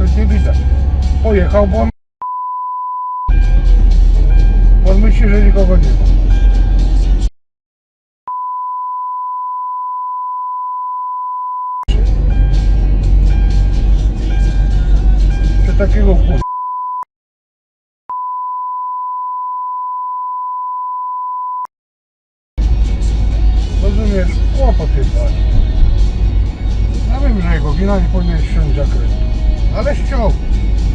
zakręt nie widać. Pojechał, bo on... On myśli, że nikogo nie ma. Czy takiego kur... Rozumiesz, kłopot jest. Ja wiem, że jego wina nie powinien zakrętu. Now let's go.